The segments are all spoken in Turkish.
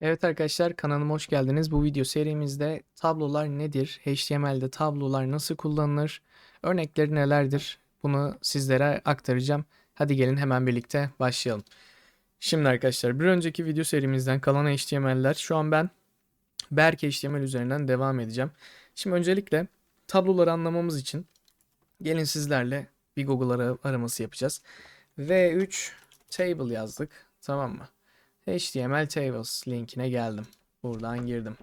Evet arkadaşlar kanalıma hoş geldiniz. Bu video serimizde tablolar nedir? HTML'de tablolar nasıl kullanılır? Örnekleri nelerdir? Bunu sizlere aktaracağım. Hadi gelin hemen birlikte başlayalım. Şimdi arkadaşlar bir önceki video serimizden kalan HTML'ler şu an ben Berk HTML üzerinden devam edeceğim. Şimdi öncelikle tabloları anlamamız için gelin sizlerle bir Google ara- araması yapacağız. V3 table yazdık. Tamam mı? HTML Tables linkine geldim. Buradan girdim.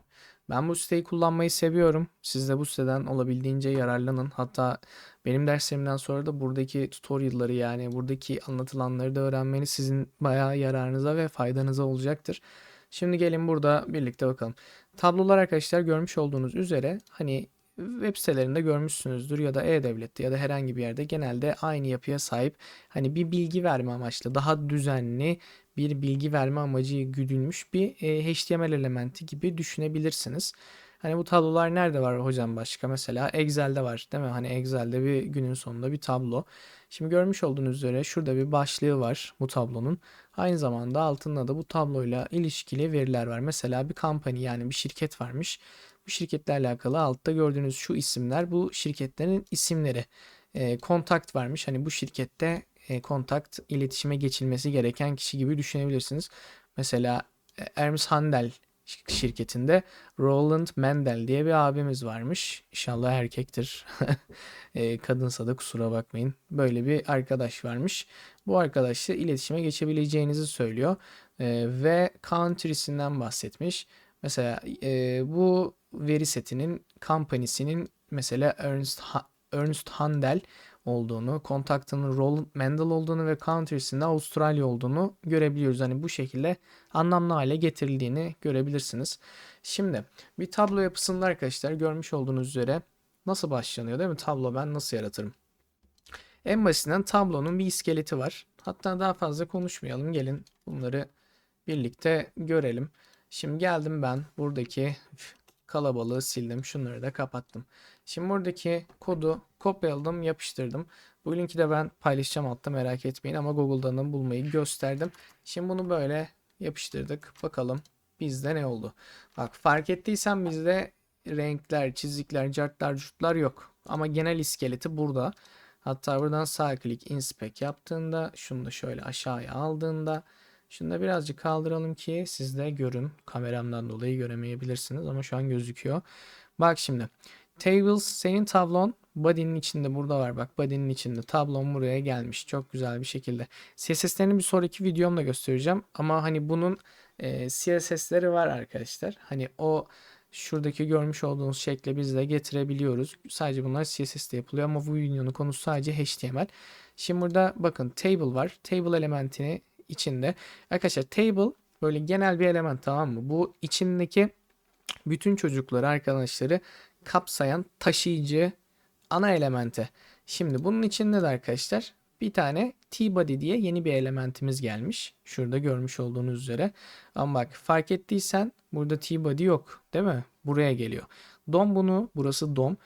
Ben bu siteyi kullanmayı seviyorum. Siz de bu siteden olabildiğince yararlanın. Hatta benim derslerimden sonra da buradaki tutorial'ları yani buradaki anlatılanları da öğrenmeniz sizin bayağı yararınıza ve faydanıza olacaktır. Şimdi gelin burada birlikte bakalım. Tablolar arkadaşlar görmüş olduğunuz üzere hani web sitelerinde görmüşsünüzdür ya da e-devlette ya da herhangi bir yerde genelde aynı yapıya sahip hani bir bilgi verme amaçlı daha düzenli bir bilgi verme amacı güdülmüş bir e, HTML elementi gibi düşünebilirsiniz. Hani bu tablolar nerede var hocam başka? Mesela Excel'de var değil mi? Hani Excel'de bir günün sonunda bir tablo. Şimdi görmüş olduğunuz üzere şurada bir başlığı var bu tablonun. Aynı zamanda altında da bu tabloyla ilişkili veriler var. Mesela bir company yani bir şirket varmış. Bu şirketle alakalı altta gördüğünüz şu isimler bu şirketlerin isimleri. E, kontakt varmış. Hani bu şirkette e, kontakt iletişime geçilmesi gereken kişi gibi düşünebilirsiniz. Mesela e, Ernst Handel şi- şirketinde Roland Mendel diye bir abimiz varmış. İnşallah erkektir. E, kadınsa da kusura bakmayın. Böyle bir arkadaş varmış. Bu arkadaşla iletişime geçebileceğinizi söylüyor. E, ve country'sinden bahsetmiş. Mesela e, bu veri setinin company'sinin mesela Ernst, Ha- Ernst Handel olduğunu, kontaktının Roland Mendel olduğunu ve country'sinde Avustralya olduğunu görebiliyoruz. Hani bu şekilde anlamlı hale getirildiğini görebilirsiniz. Şimdi bir tablo yapısında arkadaşlar görmüş olduğunuz üzere nasıl başlanıyor değil mi? Tablo ben nasıl yaratırım? En basitinden tablonun bir iskeleti var. Hatta daha fazla konuşmayalım. Gelin bunları birlikte görelim. Şimdi geldim ben buradaki kalabalığı sildim. Şunları da kapattım. Şimdi buradaki kodu kopyaladım, yapıştırdım. Bu linki de ben paylaşacağım altta merak etmeyin ama Google'dan da bulmayı gösterdim. Şimdi bunu böyle yapıştırdık. Bakalım bizde ne oldu? Bak fark ettiysen bizde renkler, çizikler, cartlar, curtlar yok. Ama genel iskeleti burada. Hatta buradan sağ klik inspect yaptığında şunu da şöyle aşağıya aldığında şunu da birazcık kaldıralım ki siz de görün. Kameramdan dolayı göremeyebilirsiniz ama şu an gözüküyor. Bak şimdi. Tables senin tablon body'nin içinde burada var. Bak body'nin içinde tablon buraya gelmiş. Çok güzel bir şekilde. CSS'lerini bir sonraki videomda göstereceğim. Ama hani bunun e, CSS'leri var arkadaşlar. Hani o şuradaki görmüş olduğunuz şekle biz de getirebiliyoruz. Sadece bunlar CSS'de yapılıyor ama bu videonun konusu sadece HTML. Şimdi burada bakın table var. Table elementini içinde. Arkadaşlar table böyle genel bir element tamam mı? Bu içindeki bütün çocukları arkadaşları kapsayan taşıyıcı ana elemente. Şimdi bunun içinde de arkadaşlar bir tane T-body diye yeni bir elementimiz gelmiş. Şurada görmüş olduğunuz üzere. Ama bak fark ettiysen burada T-body yok değil mi? Buraya geliyor. DOM bunu, burası DOM.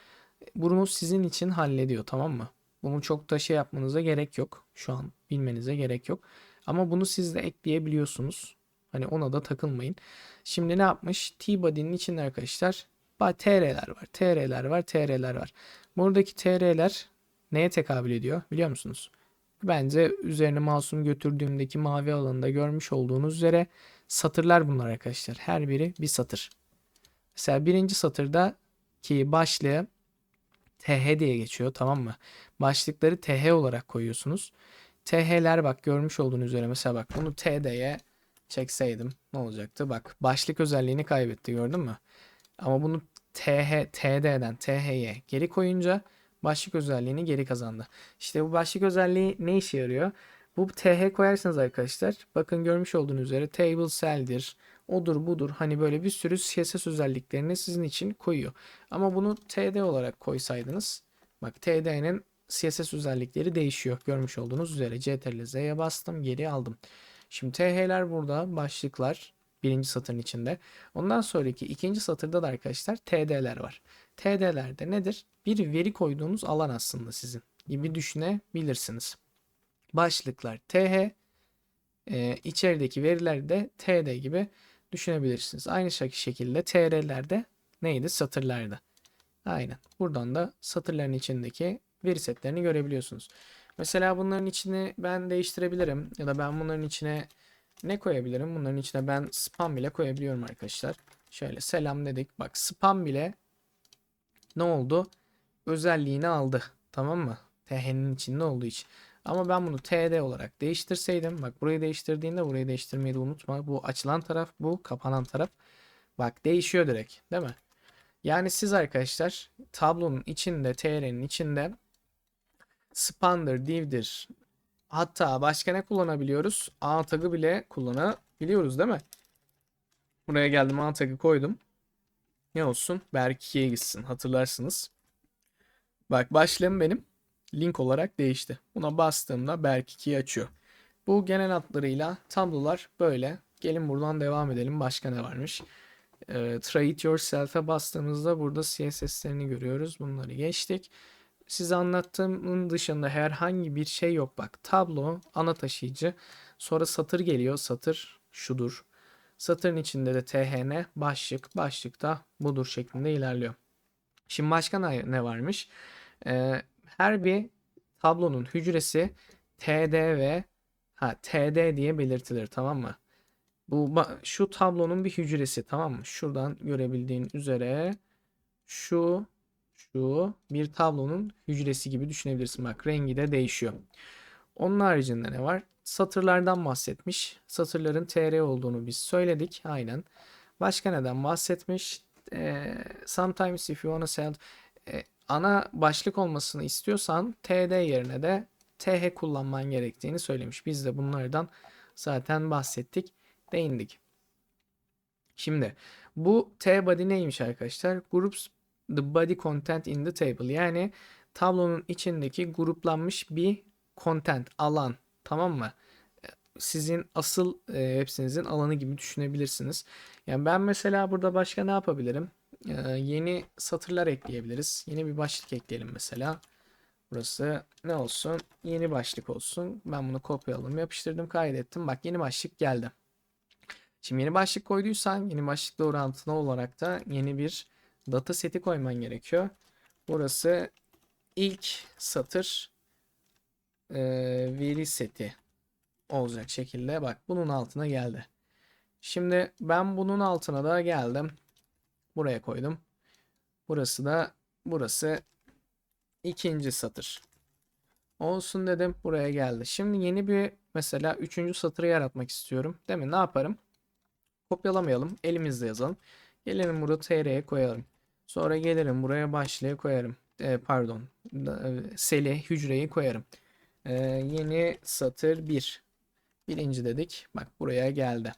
Bunu sizin için hallediyor tamam mı? Bunu çok da şey yapmanıza gerek yok. Şu an bilmenize gerek yok. Ama bunu siz de ekleyebiliyorsunuz. Hani ona da takılmayın. Şimdi ne yapmış? T-body'nin içinde arkadaşlar TR'ler var. TR'ler var. TR'ler var. Buradaki TR'ler neye tekabül ediyor biliyor musunuz? Bence üzerine mouse'umu götürdüğümdeki mavi alanda görmüş olduğunuz üzere satırlar bunlar arkadaşlar. Her biri bir satır. Mesela birinci satırda ki başlığı TH diye geçiyor tamam mı? Başlıkları TH olarak koyuyorsunuz. TH'ler bak görmüş olduğunuz üzere mesela bak bunu TD'ye çekseydim ne olacaktı? Bak başlık özelliğini kaybetti gördün mü? Ama bunu TH, TD'den TH'ye geri koyunca başlık özelliğini geri kazandı. İşte bu başlık özelliği ne işe yarıyor? Bu TH koyarsanız arkadaşlar bakın görmüş olduğunuz üzere table cell'dir. Odur budur hani böyle bir sürü CSS özelliklerini sizin için koyuyor. Ama bunu TD olarak koysaydınız bak TD'nin CSS özellikleri değişiyor. Görmüş olduğunuz üzere CTRL Z'ye bastım geri aldım. Şimdi TH'ler burada başlıklar birinci satırın içinde. Ondan sonraki ikinci satırda da arkadaşlar TD'ler var. TD'lerde nedir? Bir veri koyduğunuz alan aslında sizin gibi düşünebilirsiniz. Başlıklar TH, e, içerideki veriler de TD gibi düşünebilirsiniz. Aynı şek- şekilde TR'lerde neydi? Satırlarda. Aynen. Buradan da satırların içindeki veri setlerini görebiliyorsunuz. Mesela bunların içini ben değiştirebilirim ya da ben bunların içine ne koyabilirim? Bunların içine ben spam bile koyabiliyorum arkadaşlar. Şöyle selam dedik. Bak spam bile ne oldu? Özelliğini aldı. Tamam mı? TH'nin içinde olduğu için. Ama ben bunu TD olarak değiştirseydim. Bak burayı değiştirdiğinde burayı değiştirmeyi de unutma. Bu açılan taraf bu kapanan taraf. Bak değişiyor direkt. Değil mi? Yani siz arkadaşlar tablonun içinde TR'nin içinde span'dır, div'dir. Hatta başka ne kullanabiliyoruz? A tagı bile kullanabiliyoruz değil mi? Buraya geldim A tagı koydum. Ne olsun? Berk 2'ye gitsin. Hatırlarsınız. Bak başlığım benim link olarak değişti. Buna bastığımda Berk 2'yi açıyor. Bu genel hatlarıyla tablolar böyle. Gelin buradan devam edelim. Başka ne varmış? Try it yourself'e bastığımızda burada CSS'lerini görüyoruz. Bunları geçtik. Size anlattığımın dışında herhangi bir şey yok. Bak tablo ana taşıyıcı. Sonra satır geliyor. Satır şudur. Satırın içinde de THN başlık. Başlık da budur şeklinde ilerliyor. Şimdi başka ne varmış? Ee, her bir tablonun hücresi TD ve ha TD diye belirtilir tamam mı? Bu şu tablonun bir hücresi tamam mı? Şuradan görebildiğin üzere şu şu bir tablonun hücresi gibi düşünebilirsin. Bak rengi de değişiyor. Onun haricinde ne var? Satırlardan bahsetmiş. Satırların TR olduğunu biz söyledik. Aynen. Başka neden bahsetmiş? Ee, sometimes if you wanna sell e, ana başlık olmasını istiyorsan TD yerine de TH kullanman gerektiğini söylemiş. Biz de bunlardan zaten bahsettik, değindik. Şimdi bu T body neymiş arkadaşlar? Groups the body content in the table. Yani tablonun içindeki gruplanmış bir content, alan. Tamam mı? Sizin asıl e, hepsinizin alanı gibi düşünebilirsiniz. Yani ben mesela burada başka ne yapabilirim? Ee, yeni satırlar ekleyebiliriz. Yeni bir başlık ekleyelim mesela. Burası ne olsun? Yeni başlık olsun. Ben bunu kopyaladım, yapıştırdım, kaydettim. Bak yeni başlık geldi. Şimdi yeni başlık koyduysan yeni başlıkla orantılı olarak da yeni bir data seti koyman gerekiyor. Burası ilk satır e, veri seti olacak şekilde. Bak bunun altına geldi. Şimdi ben bunun altına da geldim. Buraya koydum. Burası da burası ikinci satır. Olsun dedim. Buraya geldi. Şimdi yeni bir mesela üçüncü satırı yaratmak istiyorum. Değil mi? Ne yaparım? Kopyalamayalım. Elimizle yazalım. Gelelim burada tr'ye koyalım. Sonra gelirim buraya başlığı koyarım. E, pardon. E, seli hücreyi koyarım. E, yeni satır 1. Birinci dedik. Bak buraya geldi.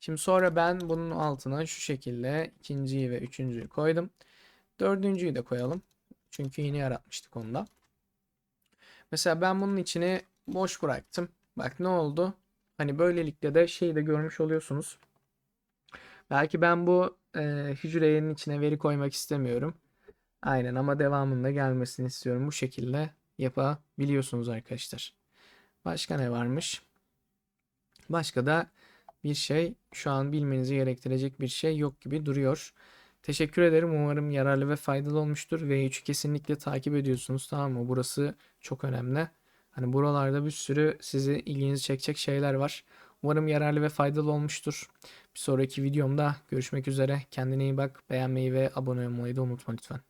Şimdi sonra ben bunun altına şu şekilde ikinciyi ve üçüncüyü koydum. Dördüncüyü de koyalım. Çünkü yeni yaratmıştık onda. Mesela ben bunun içine boş bıraktım. Bak ne oldu? Hani böylelikle de şeyi de görmüş oluyorsunuz. Belki ben bu e, hücrenin içine veri koymak istemiyorum. Aynen ama devamında gelmesini istiyorum. Bu şekilde yapabiliyorsunuz arkadaşlar. Başka ne varmış? Başka da bir şey şu an bilmenizi gerektirecek bir şey yok gibi duruyor. Teşekkür ederim. Umarım yararlı ve faydalı olmuştur. V3'ü kesinlikle takip ediyorsunuz tamam mı? Burası çok önemli. Hani buralarda bir sürü sizi ilginizi çekecek şeyler var. Umarım yararlı ve faydalı olmuştur. Bir sonraki videomda görüşmek üzere. Kendine iyi bak. Beğenmeyi ve abone olmayı da unutma lütfen.